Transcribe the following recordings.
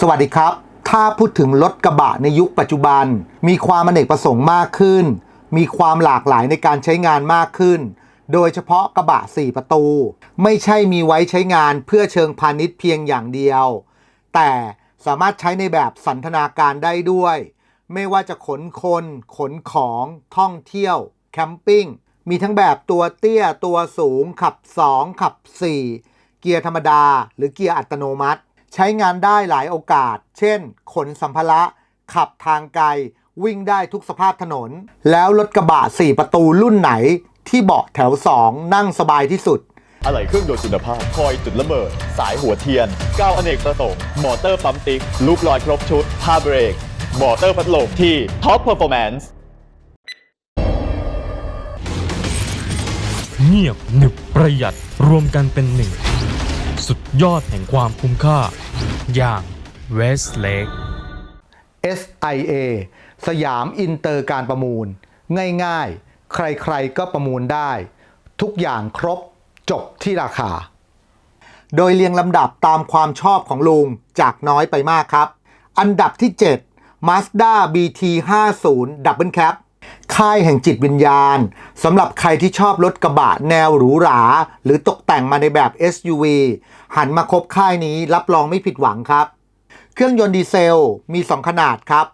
สวัสดีครับ ถ้าพูดถึงรถกระบะในยุคปัจจุบัน มีความอเนกประสงค์มากขึ้น มีความหลากหลายในการใช้งานมากขึ้น โดยเฉพาะกระบะ 4 ประตู ไม่ใช่มีไว้ใช้งานเพื่อเชิงพาณิชย์เพียงอย่างเดียว แต่สามารถใช้ในแบบสันทนาการได้ด้วย ไม่ว่าจะขนคน ขนของท่องเที่ยว แคมปิ้ง มีทั้งแบบตัวเตี้ยตัวสูงขับ 2 ขับ 4 เกียร์ธรรมดา หรือเกียร์อัตโนมัติ ใช้งานได้หลายโอกาส เช่น ขนสัมภาระขับทางไกล วิ่งได้ทุกสภาพถนน แล้วรถกระบะ 4 ประตูรุ่นไหน ที่เบาะแถว 2 นั่งสบายที่สุด อะไหล่เครื่องยนต์คุณภาพ คอยจุดระเบิด สายหัวเทียนก้าวอเนกประสงค์มอเตอร์ปั๊มติ๊กลูกลอยครบชุดผ้าเบรกมอเตอร์พัดลมที่ท็อปเพอร์ฟอร์แมนซ์เงียบหนึบประหยัดรวมกันเป็นหนึ่ง สุดยอดแห่งความคุ้มค่า อย่าง Westlake SIA สยามอินเตอร์การประมูล ง่ายๆ ใครๆก็ประมูลได้ ทุกอย่างครบจบที่ราคา โดยเรียงลำดับตามความชอบของลุงจากน้อยไปมากครับ อันดับที่ 7 Mazda BT 50 Double Cab ค่ายแห่งจิตวิญญาณสำหรับใครที่ชอบรถกระบะแนวหรูหรา หรือตกแต่งมาในแบบ SUV หันมาคบค่ายนี้รับรองไม่ผิดหวังครับ เครื่องยนต์ดีเซลมี 2 ขนาดครับ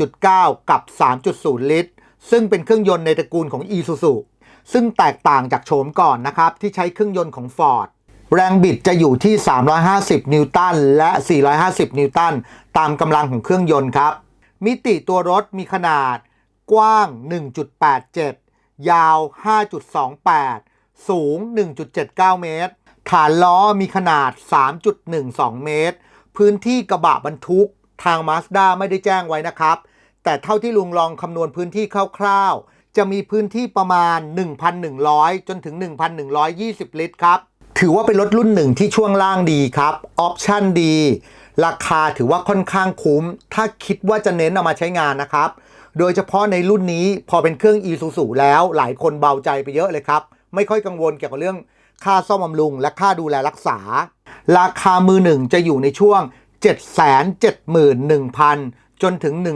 1.9 กับ 3.0 ลิตร ซึ่งเป็นเครื่องยนต์ในตระกูลของ Isuzu ซึ่งแตกต่างจากโฉมก่อนนะครับ ที่ใช้เครื่องยนต์ของ Ford แรงบิดจะอยู่ที่ 350 นิวตันและ 450 นิวตันตามกำลังของเครื่องยนต์ครับ มิติตัวรถมีขนาด กว้าง 1.87 ยาว 5.28 สูง 1.79 เมตร ฐานล้อมีขนาด 3.12 เมตร พื้นที่กระบะบรรทุกทาง Mazda ไม่ได้แจ้งไว้นะครับ แต่เท่าที่ลุงลองคำนวณพื้นที่คร่าวๆ จะมีพื้นที่ประมาณ 1,100 จนถึง 1,120 ลิตรครับ ถือว่าเป็นรถรุ่นหนึ่งที่ช่วงล่างดีครับ ออปชั่นดี ราคาถือว่าค่อนข้างคุ้ม ถ้าคิดว่าจะเน้นเอามาใช้งานนะครับ โดยเฉพาะในรุ่นนี้พอเป็นเครื่อง e s u s u แล้วหลายคนเบาใจไปเยอะเลยครับ ไม่ค่อยกังวลเกี่ยวกับเรื่องค่าซ่อมบำรุง และค่าดูแลรักษา ราคามือหนึ่งจะอยู่ในช่วง 771,000 จนถึง 1 1 5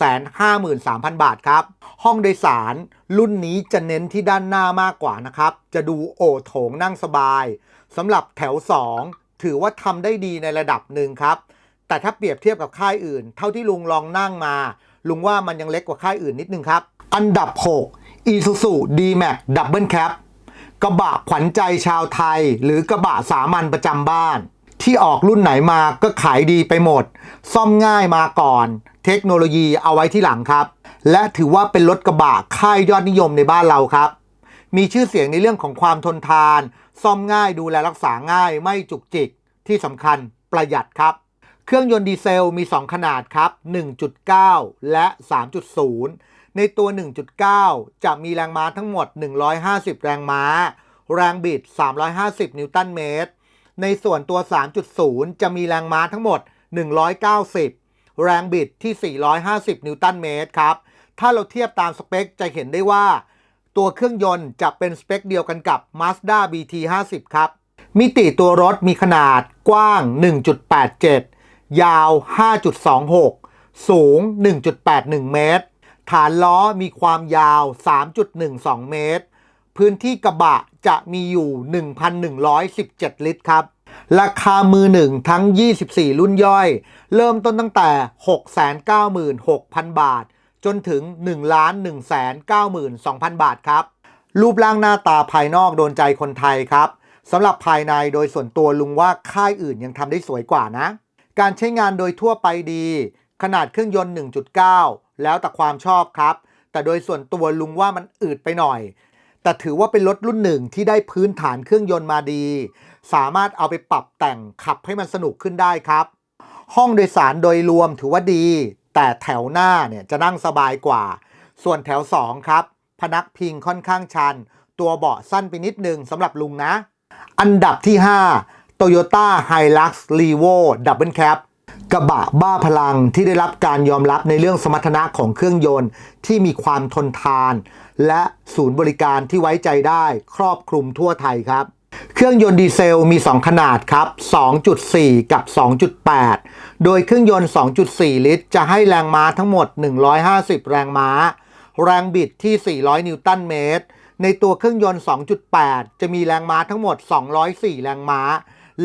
3 0 0 บาทครับ ห้องโดยสารรุ่นนี้จะเน้นที่ด้านหน้ามากกว่านะครับ จะดูโอโถงนั่งสบายสำหรับแถว 2 ถือว่าทำได้ดีในระดับหนึ่งครับ แต่ถ้าเปรียบเทียบกับค่ายอื่น เท่าที่ลุงลองนั่งมา ลุงว่ามันยังเล็กกว่าค่ายอื่นนิดนึงครับ อันดับ 6 Isuzu D-Max Double Cab กระบะขวัญใจชาวไทย หรือกระบะสามัญประจำบ้าน ที่ออกรุ่นไหนมาก็ขายดีไปหมด ซ่อมง่ายมาก่อน เทคโนโลยีเอาไว้ที่หลังครับ และถือว่าเป็นรถกระบะค่ายยอดนิยมในบ้านเราครับ มีชื่อเสียงในเรื่องของความทนทาน ซ่อมง่ายดูแลรักษาง่ายไม่จุกจิกที่สำคัญประหยัดครับ เครื่องยนต์ดีเซลมี 2 ขนาดครับ 1.9 และ 3.0 ในตัว 1.9 จะมีแรงม้าทั้งหมด 150 แรงม้า แรงบิด 350 นิวตันเมตร ในส่วนตัว 3.0 จะมีแรงม้าทั้งหมด 190 แรงบิดที่ 450 นิวตันเมตรครับ ถ้าเราเทียบตามสเปคจะเห็นได้ว่า ตัวเครื่องยนต์จะเป็นสเปคเดียวกันกับ Mazda BT50 ครับ มิติตัวรถมีขนาดกว้าง 1.87 ยาว 5.26 สูง 1.81 เมตร ฐานล้อมีความยาว 3.12 เมตร พื้นที่กระบะจะมีอยู่ 1,117 ลิตรครับ ราคามือหนึ่งทั้ง 24 รุ่นย่อย เริ่มต้นตั้งแต่ 696,000 บาท จนถึง 1,192,000 บาทครับ รูปร่างหน้าตาภายนอกโดนใจคนไทยครับสำหรับภายในโดยส่วนตัวลุงว่าค่ายอื่นยังทำได้สวยกว่านะ การใช้งานโดยทั่วไปดี ขนาดเครื่องยนต์ 1.9 แล้วแต่ความชอบครับ แต่โดยส่วนตัวลุงว่ามันอืดไปหน่อย แต่ถือว่าเป็นรถรุ่นหนึ่งที่ได้พื้นฐานเครื่องยนต์มาดี สามารถเอาไปปรับแต่งขับให้มันสนุกขึ้นได้ครับ ห้องโดยสารโดยรวมถือว่าดี แต่แถวหน้าเนี่ยจะนั่งสบายกว่า ส่วนแถว 2 ครับ พนักพิงค่อนข้างชัน ตัวเบาะสั้นไปนิดนึงสำหรับลุงนะ อันดับที่ 5 Toyota Hilux Revo Double Cab กระบะบ้าพลังที่ได้รับการยอมรับในเรื่องสมรรถนะของเครื่องยนต์ที่มีความทนทาน และศูนย์บริการที่ไว้ใจได้ครอบคลุมทั่วไทยครับ เครื่องยนต์ดีเซลมี 2 ขนาดครับ 2.4 กับ 2.8 โดยเครื่องยนต์ 2.4 ลิตร จะให้แรงม้าทั้งหมด 150 แรงม้า แรงบิดที่ 400 นิวตันเมตร ในตัวเครื่องยนต์ 2.8 จะมีแรงม้าทั้งหมด 204 แรงม้า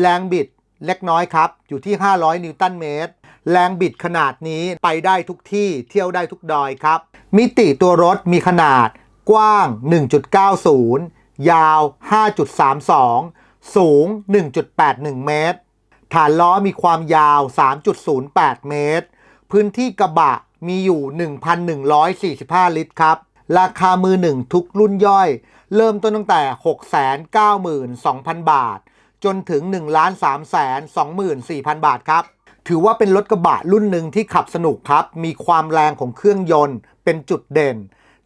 แรงบิดเล็กน้อยครับ อยู่ที่ 500 นิวตันเมตร แรงบิดขนาดนี้ไปได้ทุกที่เที่ยวได้ทุกดอยครับ มิติตัวรถมีขนาดกว้าง 1.90 ยาว 5.32 สูง 1.81 เมตร ฐานล้อมีความยาว 3.08 เมตร พื้นที่กระบะมีอยู่ 1,145 ลิตรครับ ราคามือหนึ่งทุกรุ่นย่อย เริ่มต้นตั้งแต่ 692,000 บาท จนถึง 1,324,000 บาทครับ ถือว่าเป็นรถกระบะรุ่นหนึ่งที่ขับสนุกครับ มีความแรงของเครื่องยนต์เป็นจุดเด่น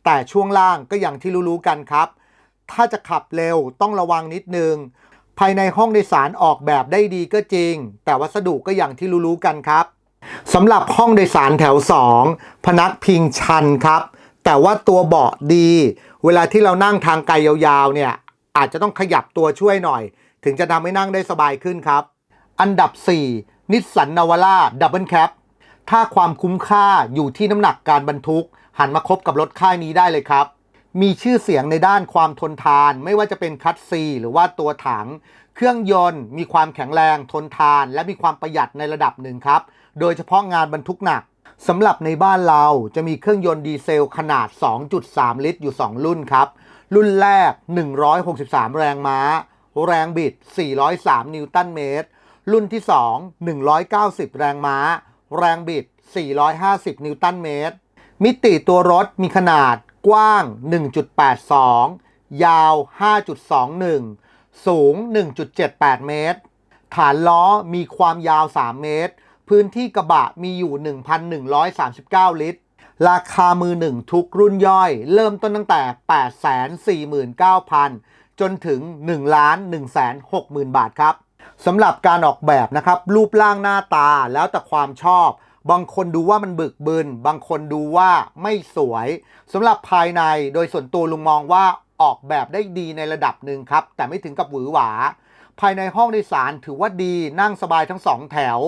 แต่ช่วงล่างก็อย่างที่รู้ๆกันครับ ถ้าจะขับเร็วต้องระวังนิดนึง ภายในห้องโดยสารออกแบบได้ดีก็จริง แต่วัสดุก็อย่างที่รู้ๆกันครับสำหรับห้องโดยสารแถว 2 พนักพิงชันครับ แต่ว่าตัวเบาะดี เวลาที่เรานั่งทางไกลยาวๆเนี่ยอาจจะต้องขยับตัวช่วยหน่อย ถึงจะทำให้นั่งได้สบายขึ้นครับ อันดับ 4 นิสสันนาวาร่าดับเบิลแคปถ้าความคุ้มค่าอยู่ที่น้ำหนักการบรรทุก หันมาคบกับรถค่ายนี้ได้เลยครับ มีชื่อเสียงในด้านความทนทาน ไม่ว่าจะเป็นคัตซีหรือว่าตัวถัง เครื่องยนต์ มีความแข็งแรงทนทาน และมีความประหยัดในระดับหนึ่งครับ โดยเฉพาะงานบรรทุกหนักสำหรับในบ้านเราจะมีเครื่องยนต์ดีเซลขนาด 2.3 ลิตรอยู่ 2 รุ่นครับ รุ่นแรก 163 แรงม้า แรงบิด 403 นิวตันเมตร รุ่นที่ 2 190 แรงม้า แรงบิด 450 นิวตันเมตร มิติตัวรถมีขนาดกว้าง 1.82 ยาว 5.21 สูง 1.78 เมตร ฐานล้อมีความยาว 3 เมตร พื้นที่กระบะมีอยู่ 1,139 ลิตรราคามือหนึ่งทุกรุ่นย่อย เริ่มต้นตั้งแต่ 849,000 จนถึง1 1 6 0 0 0 0 บาทครับสำหรับการออกแบบนะครับรูปร่างหน้าตาแล้วแต่ความชอบ บางคนดูว่ามันบึกบึนบางคนดูว่าไม่สวยสำหรับภายในโดยส่วนตัวลุงมองว่าออกแบบได้ดีในระดับหนึ่งครับ แต่ไม่ถึงกับหวือหวา ภายในห้องโดยสารถือว่าดีนั่งสบายทั้งสองแถว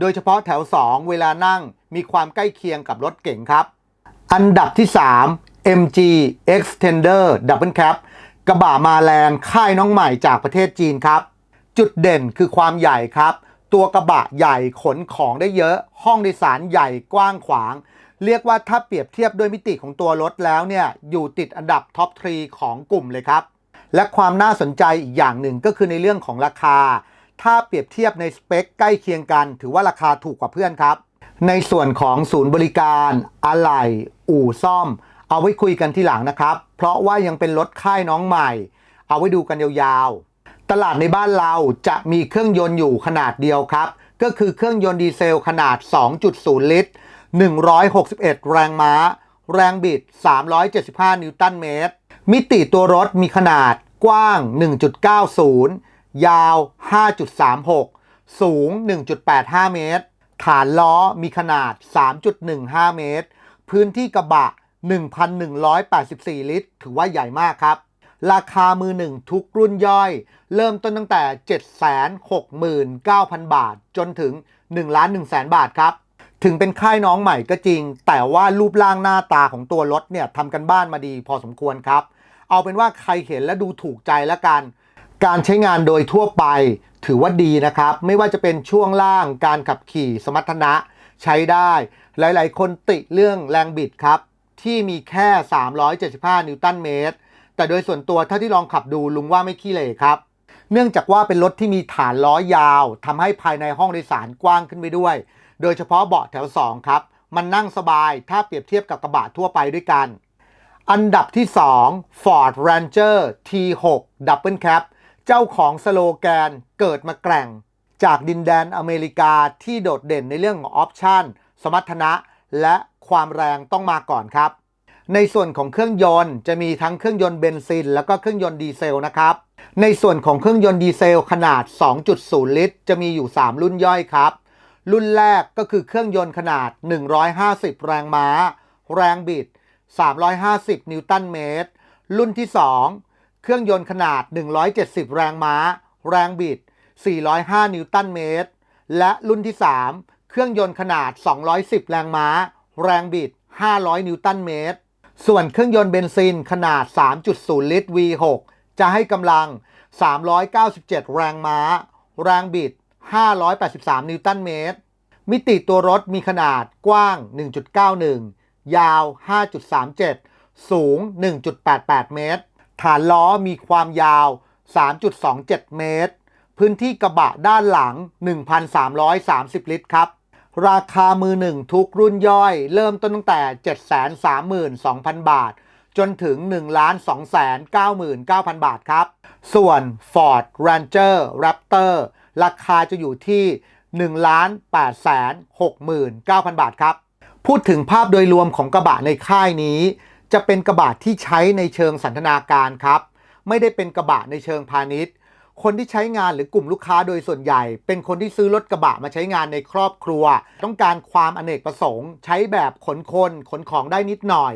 โดยเฉพาะแถว 2 เวลานั่งมีความใกล้เคียงกับรถเก๋งครับ อันดับที่ 3 MG Extender Double Cab กระบะมาแรงค่ายน้องใหม่จากประเทศจีนครับ จุดเด่นคือความใหญ่ครับ ตัวกระบะใหญ่ขนของได้เยอะ ห้องโดยสารใหญ่กว้างขวาง เรียกว่าถ้าเปรียบเทียบด้วยมิติของตัวรถแล้วเนี่ย อยู่ติดอันดับท็อปทรีของกลุ่มเลยครับ และความน่าสนใจอีกอย่างหนึ่งก็คือในเรื่องของราคา ถ้าเปรียบเทียบในสเปคใกล้เคียงกัน ถือว่าราคาถูกกว่าเพื่อนครับ ในส่วนของศูนย์บริการอะไหล่อู่ซ่อม เอาไว้คุยกันที่หลังนะครับ เพราะว่ายังเป็นรถค่ายน้องใหม่ เอาไว้ดูกันยาวๆ ตลาดในบ้านเราจะมีเครื่องยนต์อยู่ขนาดเดียวครับ ก็คือเครื่องยนต์ดีเซลขนาด 2.0 ลิตร 161 แรงม้า แรงบิด 375 นิวตันเมตร มิติตัวรถมีขนาดกว้าง 1.90 ยาว 5.36 สูง 1.85 เมตร ฐานล้อมีขนาด 3.15 เมตร พื้นที่กระบะ 1,184 ลิตร ถือว่าใหญ่มากครับ ราคามือหนึ่งทุกรุ่นย่อย เริ่มต้นตั้งแต่ 769,000 บาท จนถึง1ล้าน1แสนบาทครับ ถึงเป็นค่ายน้องใหม่ก็จริง แต่ว่ารูปร่างหน้าตาของตัวรถเนี่ยทำกันบ้านมาดีพอสมควรครับ เอาเป็นว่าใครเห็นและดูถูกใจแล้วกัน การใช้งานโดยทั่วไปถือว่าดีนะครับ ไม่ว่าจะเป็นช่วงล่างการขับขี่สมรรถนะใช้ได้ หลาย ๆ คนติเรื่องแรงบิดครับ ที่มีแค่ 375 นิวตันเมตร แต่โดยส่วนตัวถ้าที่ลองขับดูลุงว่าไม่ขี้เหร่ครับ เนื่องจากว่าเป็นรถที่มีฐานล้อยาวทำให้ภายในห้องโดยสารกว้างขึ้นไปด้วย โดยเฉพาะเบาะแถว 2 ครับ มันนั่งสบายถ้าเปรียบเทียบกับกระบะทั่วไปด้วยกัน อันดับที่ 2 Ford Ranger T6 Double Cab เจ้าของสโลแกนเกิดมาแกร่ง จากดินแดนอเมริกาที่โดดเด่นในเรื่องของออปชันสมรรถนะและ ความแรงต้องมาก่อนครับ ในส่วนของเครื่องยนต์จะมีทั้งเครื่องยนต์เบนซิน แล้วก็เครื่องยนต์ดีเซลนะครับ ในส่วนของเครื่องยนต์ดีเซลขนาด 2.0 ลิตร จะมีอยู่ 3 รุ่นย่อยครับ รุ่นแรกก็คือเครื่องยนต์ขนาด 150 แรงม้า แรงบิด 350 นิวตันเมตร รุ่นที่ 2 เครื่องยนต์ขนาด 170 แรงม้า แรงบิด 405 นิวตันเมตร และรุ่นที่ 3 เครื่องยนต์ขนาด 210 แรงม้า แรงบิด 500 นิวตันเมตร ส่วนเครื่องยนต์เบนซินขนาด 3.0 ลิตร V6 จะให้กำลัง 397 แรงม้า แรงบิด 583 นิวตันเมตร มิติตัวรถมีขนาดกว้าง 1.91 ยาว 5.37 สูง 1.88 เมตร ฐานล้อมีความยาว 3.27 เมตร พื้นที่กระบะด้านหลัง 1,330 ลิตรครับ ราคามือหนึ่งทุกรุ่นย่อย เริ่มต้นตั้งแต่ 732,000 บาท จนถึง 1,299,000 บาทครับ ส่วน Ford Ranger Raptor ราคาจะอยู่ที่ 1,869,000 บาทครับ พูดถึงภาพโดยรวมของกระบะในค่ายนี้ จะเป็นกระบะที่ใช้ในเชิงสันทนาการครับ ไม่ได้เป็นกระบะในเชิงพาณิชย์ คนที่ใช้งานหรือกลุ่มลูกค้าโดยส่วนใหญ่ เป็นคนที่ซื้อรถกระบะมาใช้งานในครอบครัว ต้องการความอเนกประสงค์ ใช้แบบขนคนขนของได้นิดหน่อย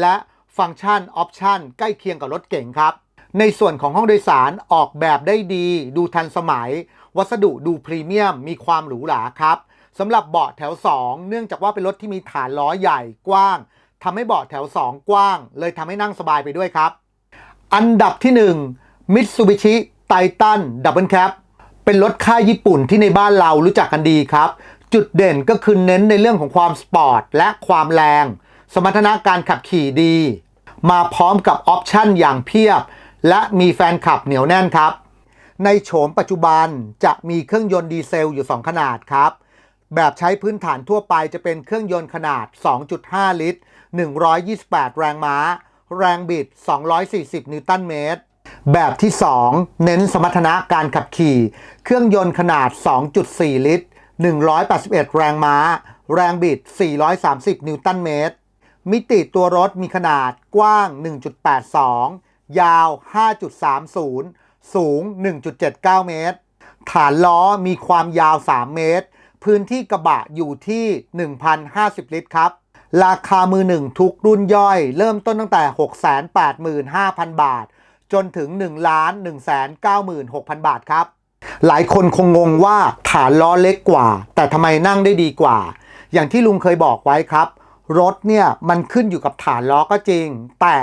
และฟังก์ชันออปชันใกล้เคียงกับรถเก๋งครับ ในส่วนของห้องโดยสารออกแบบได้ดี ดูทันสมัย วัสดุดูพรีเมียม มีความหรูหราครับสำหรับเบาะแถว 2 เนื่องจากว่าเป็นรถที่มีฐานล้อใหญ่กว้างทำให้เบาะแถว 2 กว้าง เลยทำให้นั่งสบายไปด้วยครับ อันดับที่ 1 Mitsubishi Titan Double Cab เป็นรถค่ายญี่ปุ่นที่ในบ้านเรารู้จักกันดีครับ จุดเด่นก็คือเน้นในเรื่องของความสปอร์ตและความแรง สมรรถนะการขับขี่ดี มาพร้อมกับออปชั่นอย่างเพียบ และมีแฟนคลับเหนียวแน่นครับ ในโฉมปัจจุบันจะมีเครื่องยนต์ดีเซลอยู่ 2 ขนาดครับ แบบใช้พื้นฐานทั่วไปจะเป็นเครื่องยนต์ขนาด 2.5 ลิตร 128 แรงม้า แรงบิด 240 นิวตันเมตร แบบที่ 2 เน้นสมรรถนะการขับขี่ เครื่องยนต์ขนาด 2.4 ลิตร 181 แรงม้า แรงบิด 430 นิวตันเมตร มิติตัวรถมีขนาดกว้าง 1.82 ยาว 5.30 สูง 1.79 เมตร ฐานล้อมีความยาว 3 เมตร พื้นที่กระบะอยู่ที่ 1,050 ลิตรครับ ราคามือหนึ่งทุกรุ่นย่อย เริ่มต้นตั้งแต่ 685,000 บาท จนถึง 1 1 9 6 0 0 0 บาทครับ หลายคนคงงงว่าฐานล้อเล็กกว่า แต่ทำไมนั่งได้ดีกว่า อย่างที่ลุงเคยบอกไว้ครับ รถเนี่ยมันขึ้นอยู่กับฐานล้อก็จริง แต่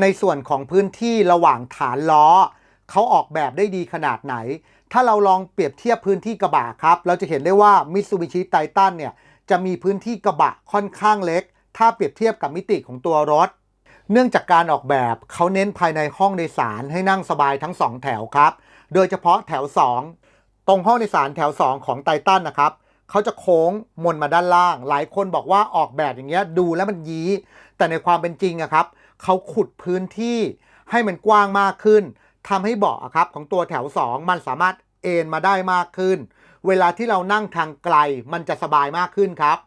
ในส่วนของพื้นที่ระหว่างฐานล้อเขาออกแบบได้ดีขนาดไหน ถ้าเราลองเปรียบเทียบพื้นที่กระบะครับ เราจะเห็นได้ว่า Mitsubishi Titan เนี่ยจะมีพื้นที่กระบะค่อนข้างเล็ก ถ้าเปรียบเทียบกับมิติของตัวรถ เนื่องจากการออกแบบเขาเน้นภายในห้องโดยสารให้นั่งสบายทั้ง 2 แถวครับ โดยเฉพาะแถว 2 ตรงห้องโดยสารแถว 2 ของไททันนะครับเขาจะโค้งมนมาด้านล่าง หลายคนบอกว่าออกแบบอย่างเงี้ยดูแล้วมันยี้ แต่ในความเป็นจริงอะครับเขาขุดพื้นที่ให้มันกว้างมากขึ้นทำให้เบาะอะครับของตัวแถว 2 มันสามารถเอนมาได้มากขึ้น เวลาที่เรานั่งทางไกลมันจะสบายมากขึ้นครับ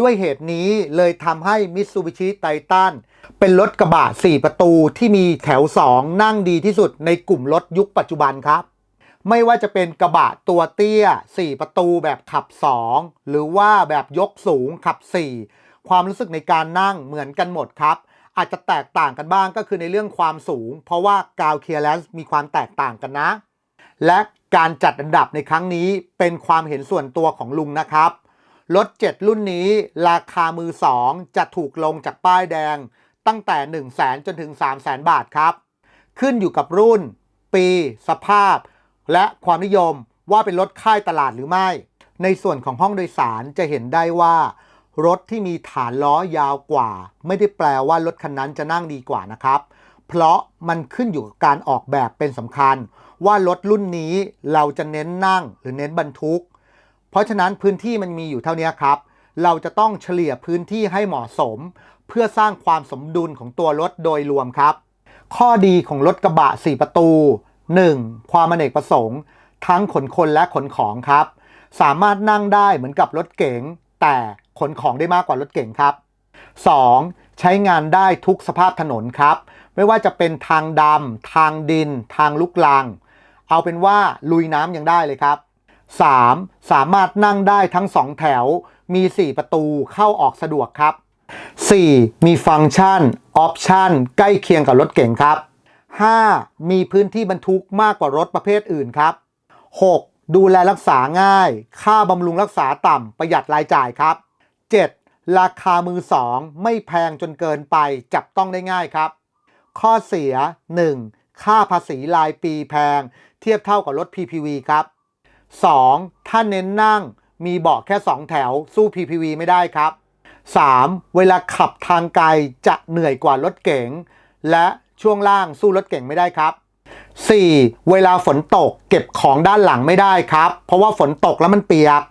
ด้วยเหตุนี้เลยทำให้ Mitsubishi Titan เป็นรถกระบะ 4 ประตูที่มีแถว 2 นั่งดีที่สุดในกลุ่มรถยุคปัจจุบันครับ ไม่ว่าจะเป็นกระบะตัวเตี้ย 4 ประตูแบบขับ 2 หรือว่าแบบยกสูงขับ 4 ความรู้สึกในการนั่งเหมือนกันหมดครับ อาจจะแตกต่างกันบ้างก็คือในเรื่องความสูง เพราะว่ากาวเคียร์แลนซ์มีความแตกต่างกันนะ และการจัดอันดับในครั้งนี้เป็นความเห็นส่วนตัวของลุงนะครับ รถ 7 รุ่นนี้ราคามือ 2 จะถูกลงจากป้ายแดง ตั้งแต่ 1 0 0 0 0แจนถึง 3 0 0 0 0 0บาทครับ ขึ้นอยู่กับรุ่น ปี สภาพ และความนิยมว่าเป็นรถค่ายตลาดหรือไม่ ในส่วนของห้องโดยสารจะเห็นได้ว่า รถที่มีฐานล้อยาวกว่า ไม่ได้แปลว่ารถคันนั้นจะนั่งดีกว่านะครับ เพราะมันขึ้นอยู่กับการออกแบบเป็นสำคัญ ว่ารถรุ่นนี้เราจะเน้นนั่งหรือเน้นบรรทุก เพราะฉะนั้นพื้นที่มันมีอยู่เท่านี้ครับ เราจะต้องเฉลี่ยพื้นที่ให้เหมาะสม เพื่อสร้างความสมดุลของตัวรถโดยรวมครับ ข้อดีของรถกระบะ 4 ประตู 1. ความอเนกประสงค์ ทั้งขนคนและขนของครับ สามารถนั่งได้เหมือนกับรถเก๋งแต่ขนของได้มากกว่ารถเก๋งครับ 2. ใช้งานได้ทุกสภาพถนนครับ ไม่ว่าจะเป็นทางดำทางดิน ทางลุกลางเอาเป็นว่าลุยน้ำยังได้เลยครับ 3. สามารถนั่งได้ทั้ง 2 แถว มี 4 ประตูเข้าออกสะดวกครับ 4. มีฟังก์ชัน ออปชันใกล้เคียงกับรถเก๋งครับ 5. มีพื้นที่บรรทุกมากกว่ารถประเภทอื่นครับ 6. ดูแลรักษาง่าย ค่าบำรุงรักษาต่ำประหยัดรายจ่ายครับ 7. ราคามือสองไม่แพงจนเกินไปจับต้องได้ง่ายครับ ข้อเสีย 1. ค่าภาษีรายปีแพง เทียบเท่ากับรถ PPV ครับ 2. ถ้าเน้นนั่งมีเบาะแค่ 2 แถวสู้ PPV ไม่ได้ครับ 3. เวลาขับทางไกลจะเหนื่อยกว่ารถเก๋ง และช่วงล่างสู้รถเก๋งไม่ได้ครับ 4. เวลาฝนตกเก็บของด้านหลังไม่ได้ครับ เพราะว่าฝนตกแล้วมันเปียก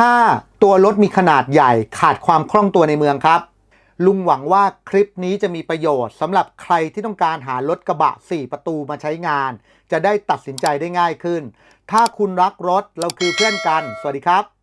5. ตัวรถมีขนาดใหญ่ขาดความคล่องตัวในเมืองครับ ลุงหวังว่าคลิปนี้จะมีประโยชน์สำหรับใครที่ต้องการหารถกระบะ 4 ประตูมาใช้งาน จะได้ตัดสินใจได้ง่ายขึ้น ถ้าคุณรักรถเราคือเพื่อนกัน สวัสดีครับ